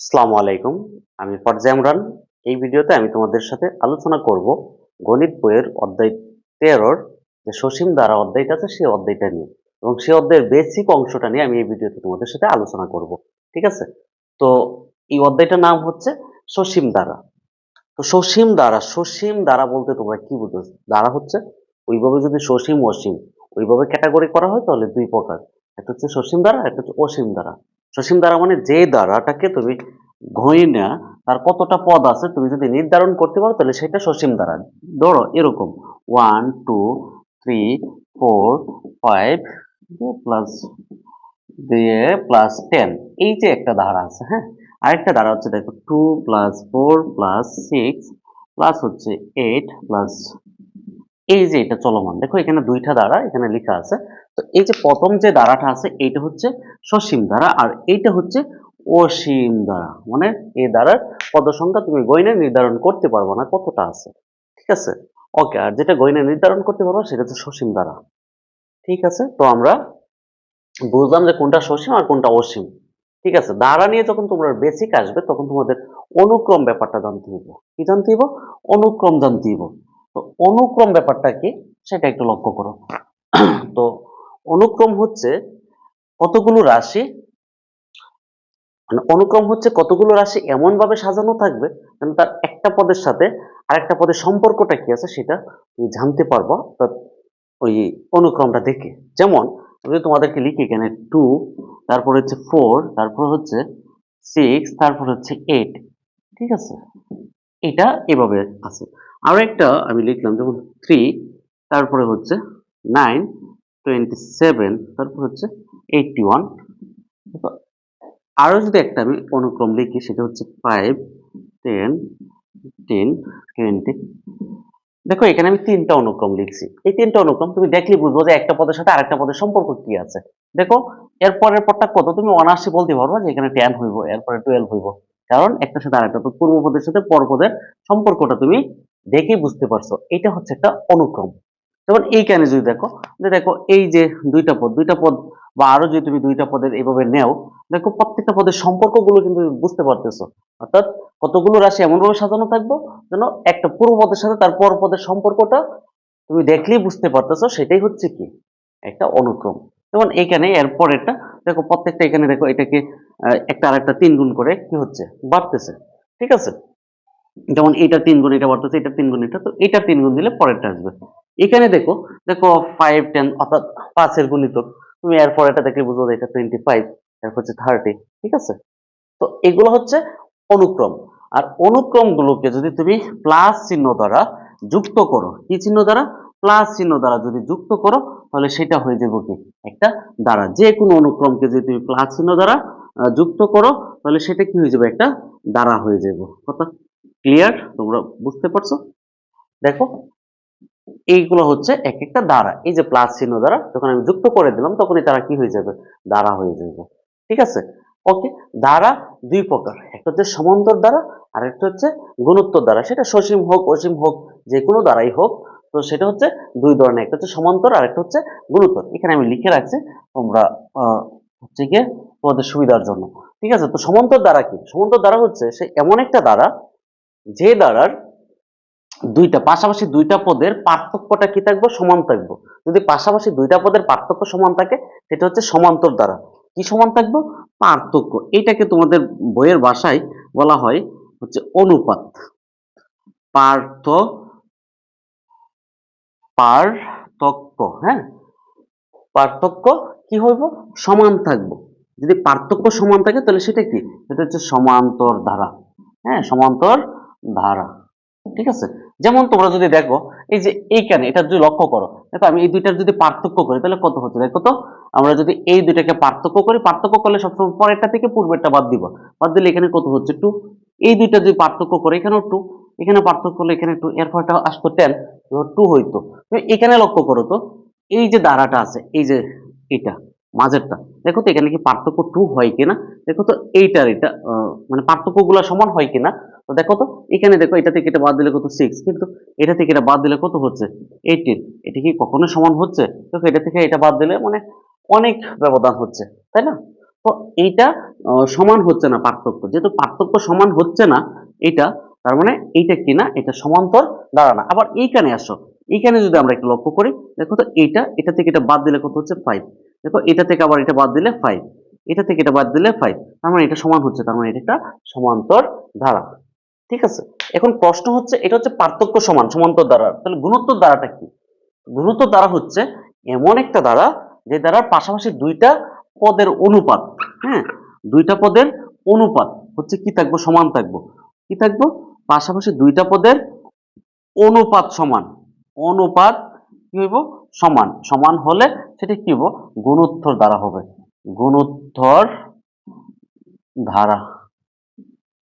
আসসালামু আলাইকুম। আমি ফরজা ইমরান। এই ভিডিওতে আমি তোমাদের সাথে আলোচনা করব গণিত বইয়ের অধ্যায় তেরোর যে সসীম দ্বারা অধ্যায়টা আছে সেই অধ্যায়টা নিয়ে এবং সেই অধ্যায়ের বেসিক অংশটা নিয়ে আমি এই ভিডিওতে তোমাদের সাথে আলোচনা করব। ঠিক আছে? তো এই অধ্যায়টার নাম হচ্ছে সসীম দ্বারা। তো সসীম দ্বারা সসীম দ্বারা বলতে তোমরা কি বুঝো দ্বারা হচ্ছে ওইভাবে যদি সসীম অসীম, ওইভাবে ক্যাটাগরি করা হয় তাহলে দুই প্রকার। একটা হচ্ছে সসীম দ্বারা, একটা হচ্ছে অসীম দ্বারা। সসীম দ্বারা মানে যে দ্বারাটাকে তুমি ঘইনা তার কতটা পদ আছে তুমি যদি নির্ধারণ করতে পারো, তাহলে সেটা সসীম দ্বারা ধরো এরকম one two three four five plus দিয়ে প্লাস টেন এই যে একটা ধারা আছে হ্যাঁ? আরেকটা ধারা হচ্ছে দেখো two plus four plus six plus হচ্ছে এইট প্লাস এই যে এটা চলমান, দেখো এখানে দুইটা দ্বারা এখানে লেখা আছে। তো এই যে প্রথম যে দ্বারাটা আছে, এইটা হচ্ছে সসীম দ্বারা আর এইটা হচ্ছে অসীম দ্বারা। মানে এই দ্বারার পদসংখ্যা তুমি গয়না নির্ধারণ করতে পারবে না কতটা আছে। ঠিক আছে? ওকে, আর যেটা গয়না নির্ধারণ করতে পারব সেটা হচ্ছে সসীম দ্বারা। ঠিক আছে? তো আমরা বুঝলাম যে কোনটা সসীম আর কোনটা অসীম। ঠিক আছে? দ্বারা নিয়ে যখন তোমরা বেসিক আসবে, তখন তোমাদের অনুক্রম ব্যাপারটা জানতে হইব। কি জানতে হইব? অনুক্রম জানতে হইব। তো অনুক্রম ব্যাপারটা কি সেটা একটু লক্ষ্য করো। তো অনুক্রম হচ্ছে কতগুলো রাশি মানে অনুক্রম হচ্ছে কতগুলো রাশি এমন ভাবে সাজানো থাকবে যেন তার একটা পদের সাথে আরেকটা পদের সম্পর্কটা কি আছে সেটা তুমি জানতে পারব ওই অনুক্রমটা দেখে। যেমন যদি তোমাদেরকে লিখি এখানে টু তারপর হচ্ছে ফোর তারপর হচ্ছে সিক্স তারপর হচ্ছে এইট ঠিক আছে? এটা এভাবে আছে। আরও একটা আমি লিখলাম যেমন থ্রি তারপরে হচ্ছে নাইন টোয়েন্টি সেভেন তারপর হচ্ছে এইটটি ওয়ান আরও যদি একটা আমি অনুক্রম লিখি, সেটা হচ্ছে ফাইভ টেন টেন টোয়েন্টি দেখো, এখানে আমি তিনটা অনুক্রম লিখছি। এই তিনটা অনুক্রম তুমি দেখলে বুঝব যে একটা পদের সাথে আরেকটা পদের সম্পর্ক কি আছে। দেখো, এর পরের পরটা কত? তুমি অনায়াসে বলতে পারব যে এখানে টেন হইব, এরপরে টুয়েলভ হইব। কারণ একটার সাথে আরেকটা পূর্ব পদের সাথে পর পদের সম্পর্কটা তুমি দেখেই বুঝতে পারছ, এটা হচ্ছে একটা অনুক্রম। যেমন এইখানে যদি দেখো, যে দেখো এই যে দুইটা পদ দুইটা পদ বা আরও যদি তুমি দুইটা পদের এইভাবে নেও, দেখো প্রত্যেকটা পদের সম্পর্কগুলো কিন্তু বুঝতে পারতেছো। অর্থাৎ কতগুলো রাশি এমনভাবে সাজানো থাকব যেন একটা পূর্ব পদের সাথে তার পর পদের সম্পর্কটা তুমি দেখলেই বুঝতে পারতেছো, সেটাই হচ্ছে কি? একটা অনুক্রম। যেমন এইখানে এরপর পরেরটা, দেখো প্রত্যেকটা এখানে দেখো এটাকে একটা আরেকটা তিন গুণ করে কি হচ্ছে? বাড়তেছে। ঠিক আছে? যেমন এটা তিন গুণ, এটা বাড়তেছে, এটা তিন গুণ, এটা, তো এটা তিন গুণ দিলে পরেরটা আসবে। এখানে দেখো দেখো ফাইভ টেন অর্থাৎ পাঁচের গুণিতক, তুমি এর পরেরটা দেখলে বুঝব এটা টোয়েন্টি ফাইভ এরপর হচ্ছে থার্টি ঠিক আছে? তো এগুলো হচ্ছে অনুক্রম। আর অনুক্রমগুলোকে যদি তুমি প্লাস চিহ্ন দ্বারা যুক্ত করো, কি চিহ্ন দ্বারা? প্লাস চিহ্ন দ্বারা যদি যুক্ত করো, তাহলে সেটা হয়ে যাবে কি? একটা দ্বারা। যে কোনো অনুক্রমকে যদি তুমি প্লাস চিহ্ন দ্বারা যুক্ত করো, তাহলে সেটা কি হয়ে যাবে? একটা দ্বারা হয়ে যাবে। কথা? ক্লিয়ার তোমরা বুঝতে পারছ? দেখো, এইগুলো হচ্ছে এক একটা দ্বারা। এই যে প্লাস চিহ্ন দ্বারা যখন আমি যুক্ত করে দিলাম, তখনই তারা কি হয়ে যাবে? দ্বারা হয়ে যাবে। ঠিক আছে? ওকে দ্বারা দুই প্রকার। একটা হচ্ছে সমান্তর দ্বারা, আর একটা হচ্ছে গুণোত্তর দ্বারা। সেটা সসীম হোক, অসীম হোক, যে কোনো দ্বারাই হোক। তো সেটা হচ্ছে দুই ধরনের। একটা হচ্ছে সমান্তর, আর একটা হচ্ছে গুণোত্তর। এখানে আমি লিখে রাখছি, তোমরা হচ্ছে গিয়ে তোমাদের সুবিধার জন্য। ঠিক আছে? তো সমান্তর দ্বারা কি? সমান্তর দ্বারা হচ্ছে সে এমন একটা দ্বারা যে দ্বারার দুইটা, পাশাপাশি দুইটা পদের পার্থক্যটা কি থাকবে? সমান থাকব। যদি পাশাপাশি দুইটা পদের পার্থক্য সমান থাকে, সেটা হচ্ছে সমান্তর দ্বারা। কি সমান থাকবে? পার্থক্য। এটাকে তোমাদের বইয়ের ভাষায় বলা হয় হচ্ছে অনুপাত। পার্থ, পার্থক্য হ্যাঁ? পার্থক্য কি হইব? সমান থাকবে। যদি পার্থক্য সমান থাকে, তাহলে সেটা কি? সেটা হচ্ছে সমান্তর ধারা হ্যাঁ সমান্তর ধারা ঠিক আছে? যেমন তোমরা যদি দেখো, এই যে এইখানে, এটা যদি লক্ষ্য করো, দেখো আমি এই দুইটার যদি পার্থক্য করি, তাহলে কত হচ্ছে? দেখো তো, আমরা যদি এই দুইটাকে পার্থক্য করি, পার্থক্য করলে সবসময় পরেরটা থেকে পূর্বেরটা বাদ দিব। বাদ দিলে এখানে কত হচ্ছে? টু এই দুইটা যদি পার্থক্য করে, এখানেও টু এখানে পার্থক্য করলে এখানে টু এর পরটা আসতো টেন টু হইতো। এখানে লক্ষ্য করো তো, এই যে ধারাটা আছে, এই যে এটা মাঝেরটা দেখো তো এখানে কি পার্থক্য টু হয় কিনা? দেখো তো এইটার এটা মানে পার্থক্যগুলো সমান হয় কিনা? তো দেখো তো, এখানে দেখো এটা থেকে এটা বাদ দিলে কত সিক্স কিন্তু এটা থেকে এটা বাদ দিলে কত হচ্ছে? এইটিন এটা কি কখনো সমান হচ্ছে? দেখো এটা থেকে এটা বাদ দিলে মানে অনেক ব্যবধান হচ্ছে, তাই না? তো এইটা সমান হচ্ছে না পার্থক্য। যেহেতু পার্থক্য সমান হচ্ছে না এটা, তার মানে এইটা কি না এটা সমান্তর দাঁড়া না আবার এইখানে আসো, এইখানে যদি আমরা একটু লক্ষ্য করি, দেখো তো এইটা, এটা থেকে এটা বাদ দিলে কত হচ্ছে ফাইভ দেখো এটা থেকে আবার এটা বাদ দিলে ফাইভ এটা থেকে এটা বাদ দিলে ফাইভ তার মানে এটা সমান হচ্ছে, তার মানে এটা একটা সমান্তর ধারা। ঠিক আছে? এখন প্রশ্ন হচ্ছে, এটা হচ্ছে পার্থক্য সমান, সমান্তর দ্বারা তাহলে গুণোত্তর দ্বারাটা কি? গুণোত্তর দ্বারা হচ্ছে এমন একটা দ্বারা যে দ্বারার পাশাপাশি দুইটা পদের অনুপাত হ্যাঁ? দুইটা পদের অনুপাত হচ্ছে কি থাকব? সমান থাকব। কি থাকব? পাশাপাশি দুইটা পদের অনুপাত সমান। অনুপাত কি হইব? সমান। সমান হলে সেটা কি গুণোত্তর দ্বারা হবে। গুণোত্তর ধারা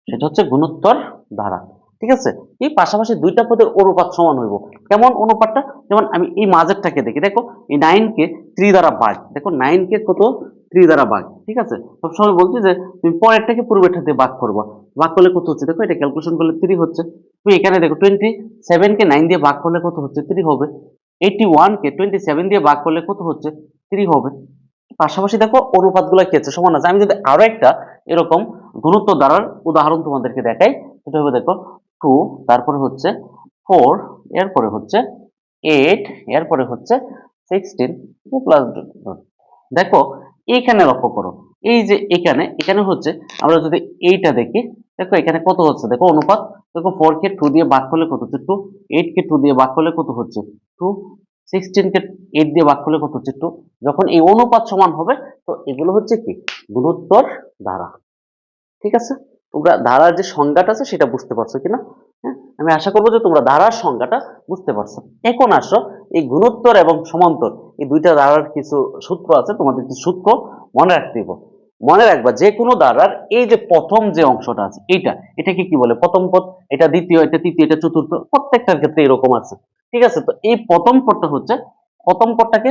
সেটা হচ্ছে গুণোত্তর ধারা ঠিক আছে? এই পাশাপাশি দুইটা পদের অনুপাত সমান হইব। কেমন অনুপাতটা? যেমন আমি এই মাঝেরটাকে দেখি। দেখো, এই নাইন কে থ্রি দ্বারা ভাগ দেখো নাইন কে কত? থ্রি দ্বারা ভাগ ঠিক আছে? সবসময় বলছি যে, তুমি পরেরটাকে পূর্বেরটা দিয়ে ভাগ করবা। ভাগ করলে কত হচ্ছে? দেখো, এটা ক্যালকুলেশন করলে থ্রি হচ্ছে। তুমি এখানে দেখো টোয়েন্টি সেভেন কে নাইন দিয়ে ভাগ করলে কত হচ্ছে? থ্রি হবে। এইটি ওয়ান কে টোয়েন্টি সেভেন দিয়ে ভাগ করলে কত হচ্ছে? থ্রি হবে। পাশাপাশি দেখো অনুপাতগুলো কি আছে? সমান আছে। আমি যদি আরও একটা এরকম গুণত্ব দ্বারার উদাহরণ তোমাদেরকে দেখাই, সেটা হবে দেখো টু তারপরে হচ্ছে ফোর এরপরে হচ্ছে এইট এরপরে হচ্ছে সিক্সটিন টু প্লাস দেখো এইখানে লক্ষ্য করো। এই যে এখানে এখানে হচ্ছে আমরা যদি এইটা দেখি দেখো এখানে কত হচ্ছে? দেখো অনুপাত, দেখো ফোর কে টু দিয়ে ভাগ করলে কত হচ্ছে? টু এইট কে টু দিয়ে ভাগ করলে কত হচ্ছে? টু সিক্সটিন কে এইট দিয়ে ভাগ করলে কত হচ্ছে? টু যখন এই অনুপাত সমান হবে, তো এগুলো হচ্ছে কি? গুণোত্তর ধারা। ঠিক আছে? তোমরা ধারার যে সংজ্ঞাটা আছে, সেটা বুঝতে পারছ কিনা? হ্যাঁ? আমি আশা করব যে তোমরা ধারার সংজ্ঞাটা বুঝতে পারছ। এখন আসো, এই গুণোত্তর এবং সমান্তর, এই দুইটা ধারার কিছু সূত্র আছে, তোমাদের কিছু সূত্র মনে রাখতে হবে মনে রাখবা, যে কোনো ধারার এই যে প্রথম যে অংশটা আছে, এইটা, এটাকে কি বলে? প্রথম পদ, এটা দ্বিতীয়, এটা তৃতীয়, এটা চতুর্থ, প্রত্যেকটার ক্ষেত্রে এরকম আছে। ঠিক আছে? তো এই প্রথম পদটা হচ্ছে, প্রথম পদটাকে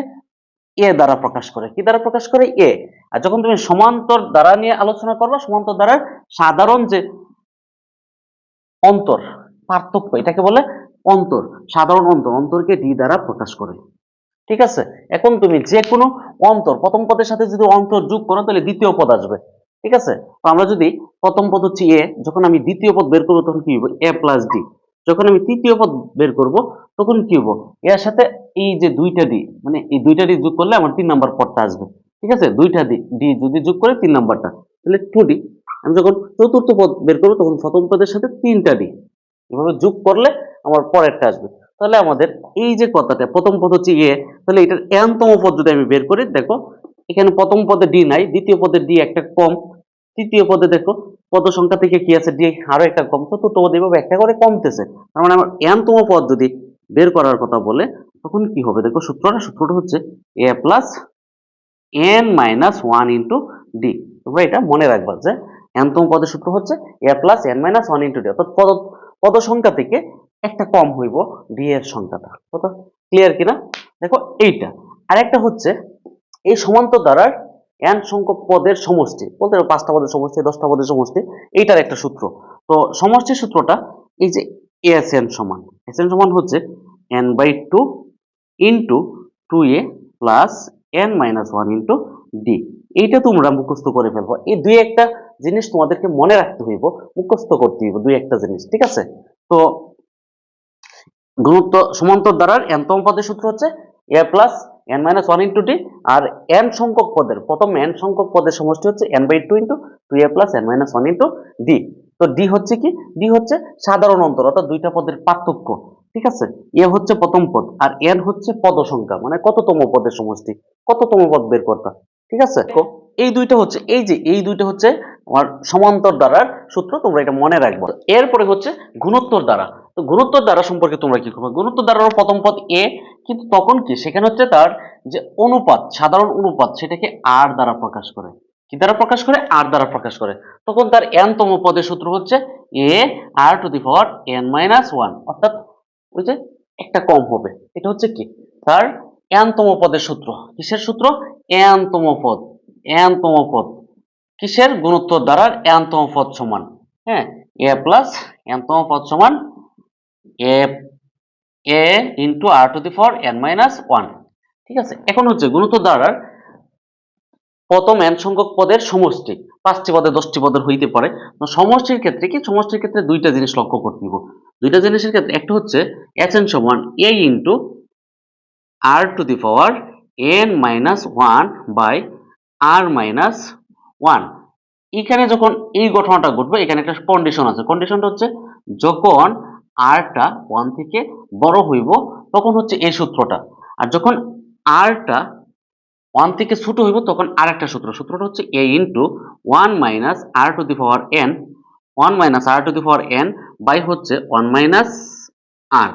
এ দ্বারা প্রকাশ করে। কি দ্বারা প্রকাশ করে? এ। আর যখন তুমি সমান্তর দ্বারা নিয়ে আলোচনা করবে, সমান্তর দ্বারার সাধারণ যে অন্তর, পার্থক্য, এটাকে বলে অন্তর, সাধারণ অন্তর, অন্তরকে ডি দ্বারা প্রকাশ করে। ঠিক আছে? এখন তুমি যে কোনো অন্তর, প্রথম পদের সাথে যদি অন্তর যোগ করো, তাহলে দ্বিতীয় পদ আসবে। ঠিক আছে? তো আমরা যদি প্রথম পদ হচ্ছে এ যখন আমি দ্বিতীয় পদ বের করব, তখন কি হবে এ প্লাস ডি যখন আমি তৃতীয় পদ বের করব, তখন কি হব এর সাথে এই যে দুইটা ডি মানে এই দুইটা ডি যোগ করলে আমার তিন নাম্বার পদটা আসবে। ঠিক আছে? দুইটা ডি ডি যদি যোগ করে, তিন নাম্বারটা। তাহলে টু ডি আমি যখন চতুর্থ পদ বের করব, তখন প্রথম পদের সাথে তিনটা ডি এভাবে যোগ করলে আমার পরেরটা আসবে। তাহলে আমাদের এই যে কথাটা, প্রথম পদ হচ্ছে এ, তাহলে এটার এনতম পদ যদি আমি বের করি, দেখো, এখানে প্রথম পদে ডি নাই, দ্বিতীয় পদে ডি একটা কম, তৃতীয় পদে দেখো, পদ সংখ্যা থেকে কি আছে? ডি আরও একটা কম চতুর্থ পদ এভাবে একটা করে কমতেছে। তার মানে আমার এনতম পদ যদি বের করার কথা বলে, তখন কি হবে? দেখো সূত্রটা সূত্রটা হচ্ছে A plus N minus one into D তোমরা এটা মনে রাখবা যে এনতম পদের সূত্র হচ্ছে A plus N minus one into D অর্থাৎ পদ পদ সংখ্যা থেকে কম হইব ডি এর সংখ্যাটা। কত? ক্লিয়ার কিনা? দেখো এইটা। আরেকটা হচ্ছে এই সমান্তর দ্বারার এন সংখ্যক পদের সমষ্টি। বলতে পাঁচটা পদের সমষ্টি, দশটা পদের সমষ্টি, এইটার একটা সূত্র। তো সমষ্টির সূত্রটা এই যে এস এন সমান। এস এন সমান হচ্ছে N by two into two A plus N minus one into D এইটা তোমরা মুখস্থ করে ফেলব। এই দুই একটা জিনিস তোমাদেরকে মনে রাখতে হইব, মুখস্থ করতে হইব দুই একটা জিনিস, ঠিক আছে? তো গুণত্ব সমান্তর দ্বারার এনতম পদের সূত্র হচ্ছে A plus N minus one into D R N সংখ্যক পদের, প্রথম এন সংখ্যক পদের সমষ্টি হচ্ছে N by two into two A plus N minus one into D তো ডি হচ্ছে কি? ডি হচ্ছে সাধারণ অন্তর, অর্থাৎ দুইটা পদের পার্থক্য, ঠিক আছে? এ হচ্ছে প্রথম পদ আর এন হচ্ছে পদ সংখ্যা মানে কততম পদের সমষ্টি, কততম পদ বের করতা, ঠিক আছে? এই দুইটা হচ্ছে, এই যে, এই দুইটা হচ্ছে আমার সমান্তর দ্বারার সূত্র, তোমরা এটা মনে রাখব। এরপরে হচ্ছে গুণোত্তর দ্বারা তো গুণোত্তর দ্বারা সম্পর্কে তোমরা কি করবে? গুরুত্ব দ্বারার প্রথম পদ এ কিন্তু তখন কি? সেখানে হচ্ছে তার যে অনুপাত, সাধারণ অনুপাত, সেটাকে আর দ্বারা প্রকাশ করে। কি দ্বারা প্রকাশ করে? আর দ্বারা প্রকাশ করে। তখন তার এন তম পদের সূত্র হচ্ছে A R to the power N minus one অর্থাৎ ওই যে একটা কম হবে। এটা হচ্ছে কি? তার এন তম পদের সূত্র। কিসের সূত্র? এন তম পদ। এন তম পদ। কিসের? গুণোত্তর দ্বারা এন তম পদ সমান। হ্যাঁ? এ প্লাস এন তম পদ সমান A A into R to the power N minus one ঠিক আছে? এখন হচ্ছে গুণোত্তর দ্বারার প্রথম এন সংখ্যক পদের সমষ্টি। পাঁচটি পদে দশটি পদের হইতে পারে। সমষ্টির ক্ষেত্রে কি? সমষ্টির ক্ষেত্রে দুইটা জিনিস লক্ষ্য করতে হবে দুইটা জিনিসের ক্ষেত্রে একটা হচ্ছে এস এন সমান A into R to the power N minus one by R minus one এখানে যখন এই ঘটনাটা ঘটবে, এখানে একটা কন্ডিশন আছে। কন্ডিশনটা হচ্ছে যখন আরটা ওয়ান থেকে বড় হইব, তখন হচ্ছে এই সূত্রটা। আর যখন আরটা ওয়ান থেকে ছোট হইব, তখন আরেকটা সূত্র। সূত্রটা হচ্ছে A into one minus R to the power N one minus R to the power N by হচ্ছে ওয়ান মাইনাস আর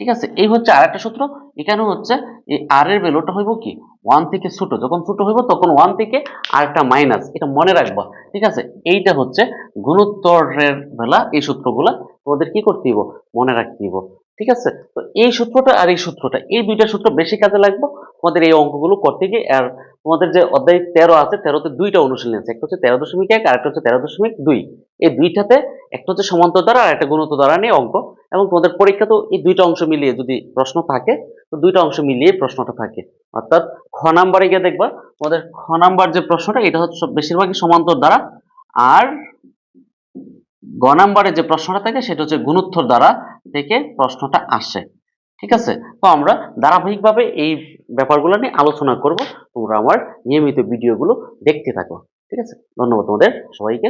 ঠিক আছে? এই হচ্ছে আরেকটা সূত্র। এখানে হচ্ছে এই আর এর ভ্যালুটা হইব কি? ওয়ান থেকে ছোট। যখন ছোট হইব, তখন ওয়ান থেকে আরেকটা মাইনাস এটা মনে রাখবা। ঠিক আছে? এইটা হচ্ছে গুণোত্তরের বেলা এই সূত্রগুলা তোমাদের কি করতে হইব? মনে রাখতে দিব ঠিক আছে? তো এই সূত্রটা আর এই সূত্রটা, এই দুইটা সূত্র বেশি কাজে লাগবে। তোমাদের এই অঙ্কগুলো করতে গিয়ে আর তোমাদের যে অধ্যায় তেরো আছে, তেরোতে দুইটা অনুশীলন আছে। একটা হচ্ছে তেরো দশমিক এক আর একটা হচ্ছে তেরো দশমিক দুই। এই দুইটাতে একটা হচ্ছে সমান্তর দ্বারা আর একটা গুণত দ্বারা নিয়ে অঙ্ক। এবং তোমাদের পরীক্ষা তো এই দুইটা অংশ মিলিয়ে যদি প্রশ্ন থাকে, তো দুইটা অংশ মিলিয়ে প্রশ্নটা থাকে। অর্থাৎ খ নাম্বারে গিয়ে দেখবা, তোমাদের খ নাম্বার যে প্রশ্নটা, এটা হচ্ছে বেশিরভাগই সমান্তর দ্বারা। আর গ নাম্বারে যে প্রশ্নটা থাকে, সেটা হচ্ছে গুণোত্তর দ্বারা থেকে প্রশ্নটা আসে। ঠিক আছে? তো আমরা ধারাবাহিকভাবে এই ব্যাপারগুলো নিয়ে আলোচনা করব। তোমরা আমার নিয়মিত ভিডিওগুলো দেখতে থাকো। ঠিক আছে? ধন্যবাদ তোমাদের। সবাইকে